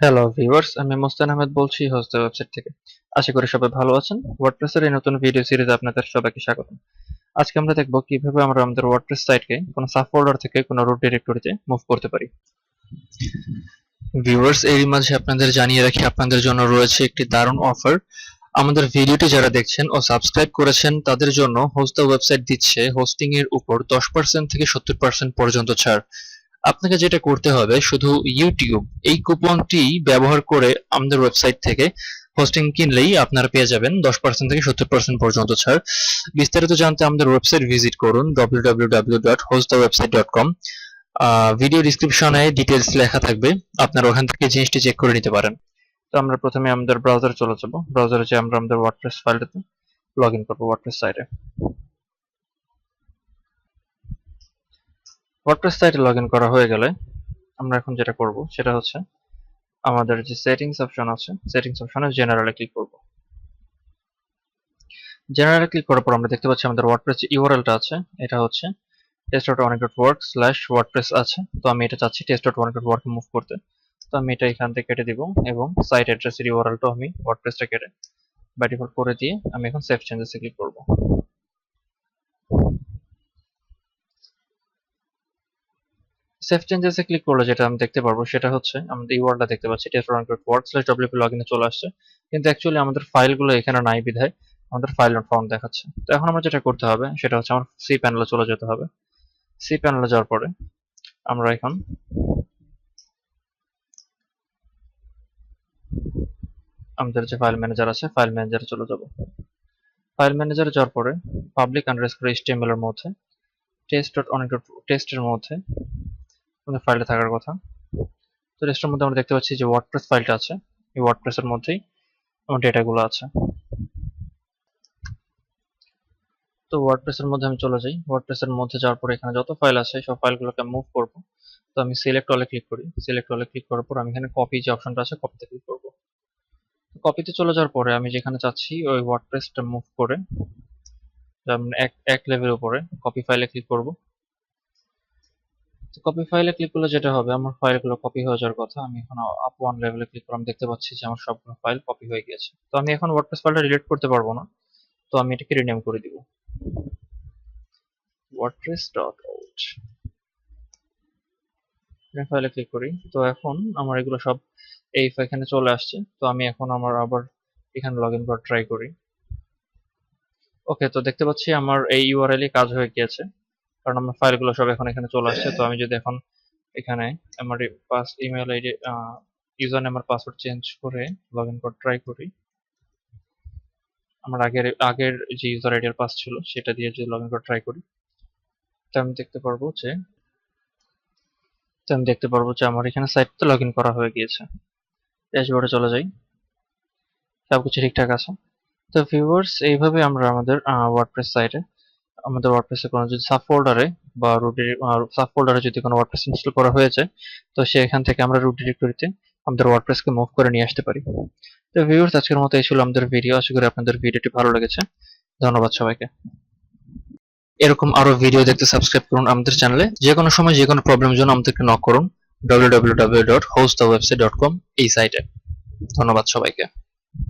Hello viewers আমি মোস্তান আহমেদ বলছি host website থেকে। আশা করি সবাই ভালো আছেন। ওয়ার্ডপ্রেসের এই নতুন ভিডিও সিরিজে আপনাদের সবাইকে স্বাগত। আজকে আমরা দেখব কীভাবে আমরা আমাদের ওয়ার্ডপ্রেস সাইটকে কোনো সাব ফোল্ডার থেকে কোনো রুট ডিরেক্টরিতে মুভ করতে পারি। ভিউয়ার্স এর মাঝে আপনাদের জানিয়ে রাখি, আপনাদের জন্য রয়েছে একটি দারুণ অফার আমাদের ভিডিওটি যারা দেখছেন ও সাবস্ক্রাইব করেছেন, তাদের জন্য হোস্ট ওয়েবসাইট দিচ্ছে হোস্টিং এর উপর 10% থেকে 70% পর্যন্ত ছাড়। আপনাকে যেটা করতে হবে শুধু ইউটিউব এই কুপনটি ব্যবহার করে আমাদের ওয়েবসাইট থেকে হোস্টিং কিনলেই আপনারা পেয়ে যাবেন দশ পার্সেন্ট থেকে সত্তর পার্সেন্ট পর্যন্ত ছাড়। বিস্তারিত জানতে আমাদের ওয়েবসাইট ভিজিট করুন www.hostthewebsite.com ভিডিও ডিসক্রিপশনে ডিটেলস লেখা থাকবে, আপনারা ওখান থেকে জিনিসটি চেক করে নিতে পারেন। তো আমরা প্রথমে আমাদের ব্রাউজারে চলে যাব। ব্রাউজারে যে আমরা আমাদের ওয়ার্ডপ্রেস ফাইলটাতে লগ ইন করব ওয়ার্ডপ্রেস সাইটে ওয়ার্ডপ্রেস সাইটে লগ করা হয়ে গেলে আমরা এখন যেটা করব, সেটা হচ্ছে আমাদের যে সেটিংস অপশন আছে সেটিংস অপশনে জেনারেলে ক্লিক করব। জেনারেলে ক্লিক করার পর আমরা দেখতে পাচ্ছি আমাদের ওয়ার্ডপ্রেস ইউআরএলটা আছে, এটা হচ্ছে test dot one dot work slash WordPress আছে। তো আমি এটা চাচ্ছি test dot one dot move করতে। তো আমি এটা এখান থেকে কেটে দিব এবং সাইট অ্যাড্রেসের ইউআরএলটা আমি ওয়ার্ডপ্রেসটা কেটে বাই ডিফল্ট করে দিয়ে আমি এখন সেভ চেঞ্জেসে ক্লিক করব। সেভ চেঞ্জেসে ক্লিক করলে যেটা আমি দেখতে পারব সেটা হচ্ছে, আমাদের ইউআরটা দেখতে পাচ্ছি test run dot work slash WP লগইনে চলে আসছে। কিন্তু অ্যাকচুয়ালি আমাদের ফাইলগুলো এখানে নাই বিধায় আমাদের ফাইল নট ফাউন্ড দেখাচ্ছে। তো এখন আমরা যেটা করতে হবে, সেটা হচ্ছে আমার সি প্যানেলে চলে যেতে হবে। সি প্যানেলে যাওয়ার পরে আমরা এখন আমাদের যে ফাইল ম্যানেজার আছে ফাইল ম্যানেজারে চলে যাব। ফাইল ম্যানেজারে যাওয়ার পরে পাবলিক আন্ডারস্কোর এইচটিএমএল এর মধ্যে টেস্ট ডট অনেক টেস্টের মধ্যে আমাদের ফাইলটা থাকার কথা। তো টেস্টের মধ্যে আমরা দেখতে পাচ্ছি যে ওয়ার্ডপ্রেস ফাইলটা আছে। এই ওয়ার্ডপ্রেসের মধ্যেই আমার ডেটাগুলো আছে। তো ওয়ার্ডপ্রেসের মধ্যে আমি চলে যাই। ওয়ার্ডপ্রেসের মধ্যে যাওয়ার পরে এখানে যত ফাইল আছে, সব ফাইলগুলোকে মুভ করব। তো আমি সিলেক্ট অলে ক্লিক করি। সিলেক্ট অলে ক্লিক করার পর আমি এখানে কপি যে অপশনটা আছে কপিতে ক্লিক করব। কপিতে চলে যাওয়ার পরে আমি যেখানে চাচ্ছি, ওই ওয়ার্ডপ্রেসটা মুভ করে এক এক লেভেল উপরে কপি ফাইলে ক্লিক করব। কপি ফাইলে ক্লিক করলে যেটা হবে, আমার ফাইলগুলো কপি হয়ে যাওয়ার কথা। আমি এখন আপ ওয়ান লেভেলে ক্লিক করে আমি দেখতে পাচ্ছি যে আমার সবগুলো ফাইল কপি হয়ে গিয়েছে। তো আমি এখন ওয়ার্ডপ্রেস ফাইলটা ডিলিট করতে পারব না। তো আমি এটাকে রিনেম করে দিব। Wordpress.out ফাইলে ক্লিক করি। তো এখন আমার এগুলো সব এই এখানে চলে আসছে। তো আমি এখন আমার আবার এখানে লগ ইন করে ট্রাই করি। ওকে তো দেখতে পাচ্ছি আমার এই ইউআরএল কাজ হয়ে গিয়েছে। কারণ আমার ফাইলগুলো সব এখন এখানে চলে আসছে, তো আমি যদি এখন এখানে আমার pass email ID user name আর পাসওয়ার্ড চেঞ্জ করে লগ ইন করে ট্রাই করি। আমার আগের আগের যে ইউজার আইডি আর পাস ছিল, সেটা দিয়ে যদি লগ ইন করে ট্রাই করি, তো আমি দেখতে পারব যে তো আমি দেখতে পারব যে আমার এখানে সাইটতে লগ ইন করা হয়ে গিয়েছে। ড্যাশবোর্ডে চলে যাই। সবকিছু ঠিকঠাক আছে। তো ভিউয়ার্স এইভাবে আমরা আমাদের ওয়ার্ডপ্রেস সাইটে আমাদের ওয়ার্ডপ্রেসে কোনো যদি সাব ফোল্ডারে বা রুট সাব ফোল্ডারে যদি কোনো ওয়ার্ডপ্রেস ইনস্টল করা হয়েছে, তো সেখান থেকে আমরা রুট ডিরেক্টরিতে আমাদের ওয়ার্ডপ্রেসকে মুভ করে নিয়ে আসতে পারি। তো ভিউয়ার্স আজকের মতো এই ছিল আমাদের ভিডিও আশা করি আপনাদের ভিডিওটি ভালো লেগেছে। ধন্যবাদ সবাইকে। এরকম আরও ভিডিও দেখতে সাবস্ক্রাইব করুন আমাদের চ্যানেলে যে কোনো সময় যে কোনো প্রবলেমের জন্য আমাদেরকে নক করুন। www.hostthewebsite.com এই সাইটে ধন্যবাদ সবাইকে।